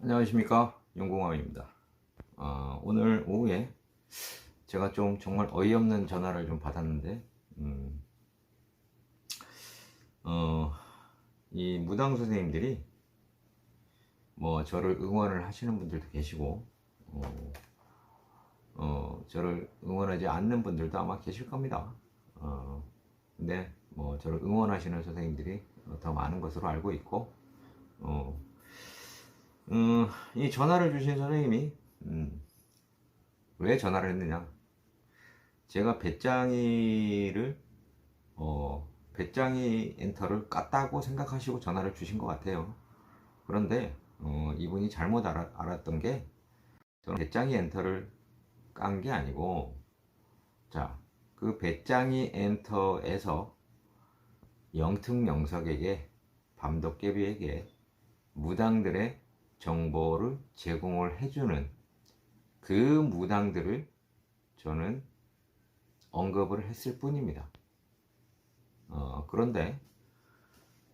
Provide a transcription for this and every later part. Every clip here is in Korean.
안녕하십니까. 용공함입니다. 어, 오늘 오후에 제가 좀 정말 어이없는 전화를 좀 받았는데 음, 어, 이 무당 선생님들이 뭐 저를 응원을 하시는 분들도 계시고 어, 어, 저를 응원하지 않는 분들도 아마 계실 겁니다 어, 근데 뭐 저를 응원하시는 선생님들이 더 많은 것으로 알고 있고 어, 음, 이 전화를 주신 선생님이 음, 왜 전화를 했느냐? 제가 배짱이를 어, 배짱이 엔터를 깠다고 생각하시고 전화를 주신 것 같아요. 그런데 어, 이분이 잘못 알아, 알았던 게 저는 배짱이 엔터를 깐 게 아니고 자, 그 배짱이 엔터에서 영특영석에게 밤도깨비에게 무당들의 정보를 제공을 해주는 그 무당들을 저는 언급을 했을 뿐입니다. 어, 그런데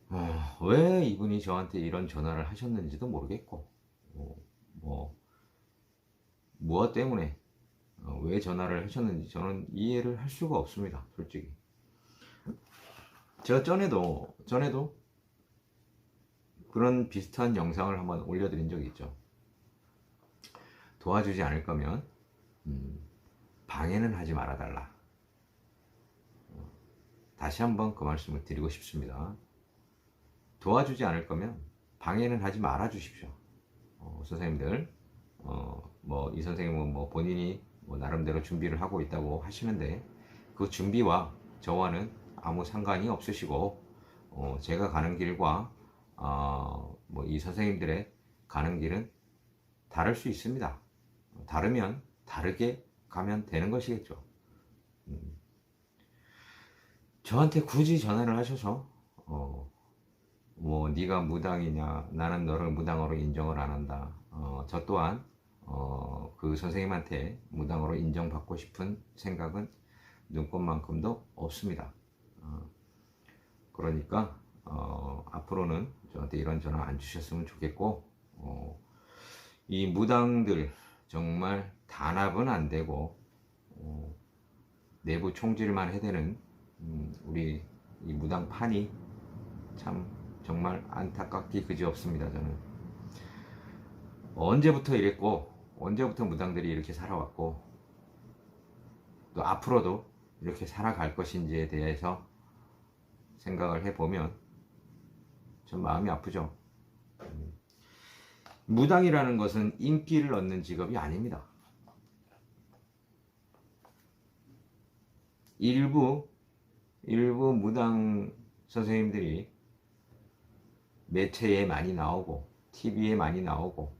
어, 왜 이분이 저한테 이런 전화를 하셨는지도 모르겠고 어, 뭐 무엇 때문에 어, 왜 전화를 하셨는지 저는 이해를 할 수가 없습니다. 솔직히 제가 전에도 전에도 그런 비슷한 영상을 한번 올려드린 적이 있죠. 도와주지 않을 거면 음, 방해는 하지 말아달라. 어, 다시 한번 그 말씀을 드리고 싶습니다. 도와주지 않을 거면 방해는 하지 말아 주십시오. 어, 선생님들, 어, 뭐 이 선생님은 뭐 본인이 뭐 나름대로 준비를 하고 있다고 하시는데 그 준비와 저와는 아무 상관이 없으시고 어, 제가 가는 길과 어, 뭐이 선생님들의 가는 길은 다를 수 있습니다. 다르면 다르게 가면 되는 것이겠죠. 음. 저한테 굳이 전화를 하셔서 어, 뭐 네가 무당이냐 나는 너를 무당으로 인정을 안 한다. 어, 저 또한 어, 그 선생님한테 무당으로 인정받고 싶은 생각은 눈꽃만큼도 없습니다. 어, 그러니까 어, 앞으로는 저한테 이런 전화 안 주셨으면 좋겠고 어, 이 무당들 정말 단합은 안 되고 어, 내부 총질만 해대는 음, 우리 이 무당판이 참 정말 안타깝기 그지없습니다 저는 언제부터 이랬고 언제부터 무당들이 이렇게 살아왔고 또 앞으로도 이렇게 살아갈 것인지에 대해서 생각을 해보면 좀 마음이 아프죠. 음. 무당이라는 것은 인기를 얻는 직업이 아닙니다. 일부 일부 무당 선생님들이 매체에 많이 나오고 TV에 많이 나오고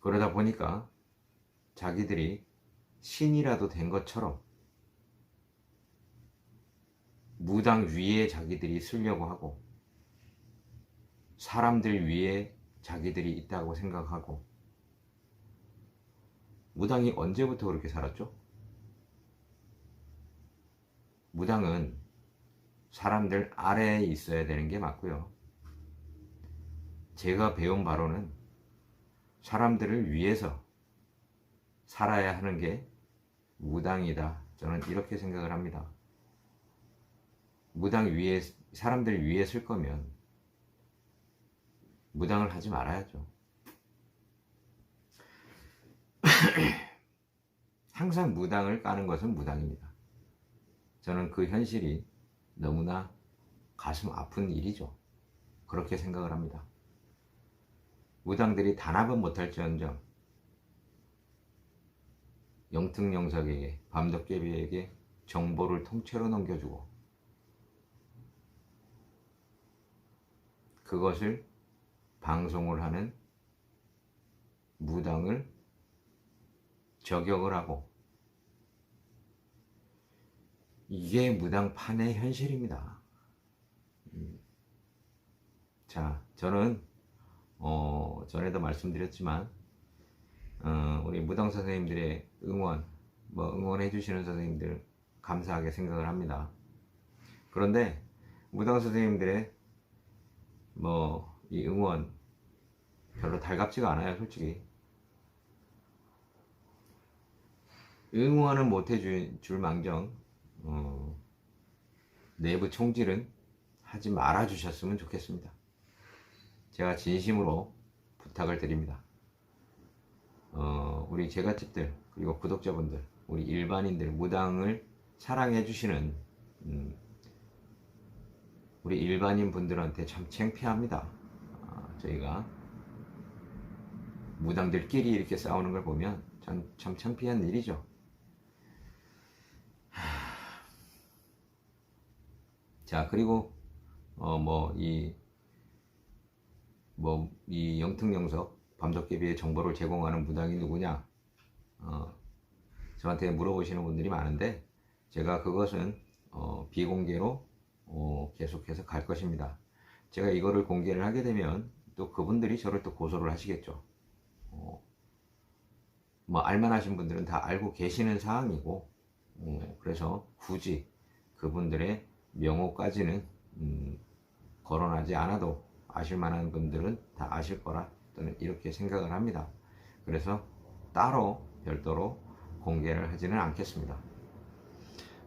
그러다 보니까 자기들이 신이라도 된 것처럼 무당 위에 자기들이 쓰려고 하고 사람들 위에 자기들이 있다고 생각하고 무당이 언제부터 그렇게 살았죠? 무당은 사람들 아래에 있어야 되는 게 맞고요. 제가 배운 바로는 사람들을 위해서 살아야 하는 게 무당이다. 저는 이렇게 생각을 합니다. 무당 위에 사람들 위에 쓸 거면 무당을 하지 말아야죠. 항상 무당을 까는 것은 무당입니다. 저는 그 현실이 너무나 가슴 아픈 일이죠. 그렇게 생각을 합니다. 무당들이 단합은 못할지언정 영특영석에게 밤도깨비에게 정보를 통째로 넘겨주고 그것을 방송을 하는 무당을 저격을 하고 이게 무당판의 현실입니다. 음. 자, 저는 어, 전에도 말씀드렸지만 어, 우리 무당 선생님들의 응원, 뭐 응원해 주시는 선생님들 감사하게 생각을 합니다. 그런데 무당 선생님들의 뭐 이 응원 별로 달갑지가 않아요, 솔직히. 응원은 못 해줄 망정 어, 내부 총질은 하지 말아 주셨으면 좋겠습니다. 제가 진심으로 부탁을 드립니다. 어, 우리 제가집들 그리고 구독자분들 우리 일반인들 무당을 사랑해 주시는 음, 우리 일반인 분들한테 참 창피합니다. 아, 저희가 무당들끼리 이렇게 싸우는 걸 보면 참, 참 창피한 일이죠. 자 그리고 어 뭐 이 뭐 이 영특영석 밤도깨비의 정보를 제공하는 무당이 누구냐? 어 저한테 물어보시는 분들이 많은데 제가 그것은 어 비공개로 어 계속해서 갈 것입니다. 제가 이거를 공개를 하게 되면 또 그분들이 저를 또 고소를 하시겠죠. 어, 뭐 알만하신 분들은 다 알고 계시는 사항이고 어, 그래서 굳이 그분들의 명호까지는 음, 거론하지 않아도 아실 만한 분들은 다 아실 거라 저는 이렇게 생각을 합니다. 그래서 따로 별도로 공개를 하지는 않겠습니다.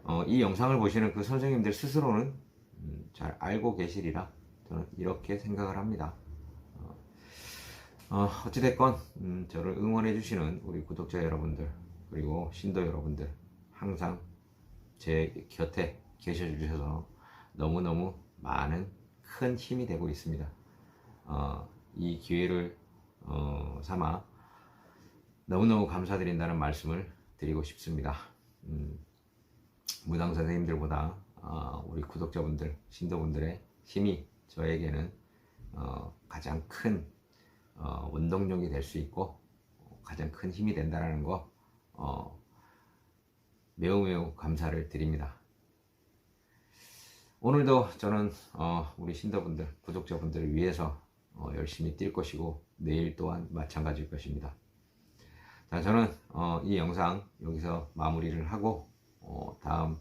어, 이 영상을 보시는 그 선생님들 스스로는 음, 잘 알고 계시리라 저는 이렇게 생각을 합니다. 어, 어찌됐건 음, 저를 응원해 주시는 우리 구독자 여러분들 그리고 신도 여러분들 항상 제 곁에 계셔 주셔서 너무너무 많은 큰 힘이 되고 있습니다. 어, 이 기회를 어, 삼아 너무너무 감사드린다는 말씀을 드리고 싶습니다. 음, 무당 선생님들보다 어, 우리 구독자분들, 신도분들의 힘이 저에게는 어, 가장 큰 어, 원동력이 될 수 있고 어, 가장 큰 힘이 된다는 거 어, 매우 매우 감사를 드립니다. 오늘도 저는 어, 우리 신도분들, 구독자분들을 위해서 어, 열심히 뛸 것이고 내일 또한 마찬가지일 것입니다. 자, 저는 어, 이 영상 여기서 마무리를 하고 어, 다음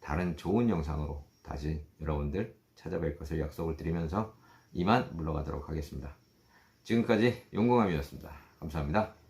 다른 좋은 영상으로 다시 여러분들 찾아뵐 것을 약속을 드리면서 이만 물러가도록 하겠습니다. 지금까지 용공함이었습니다. 감사합니다.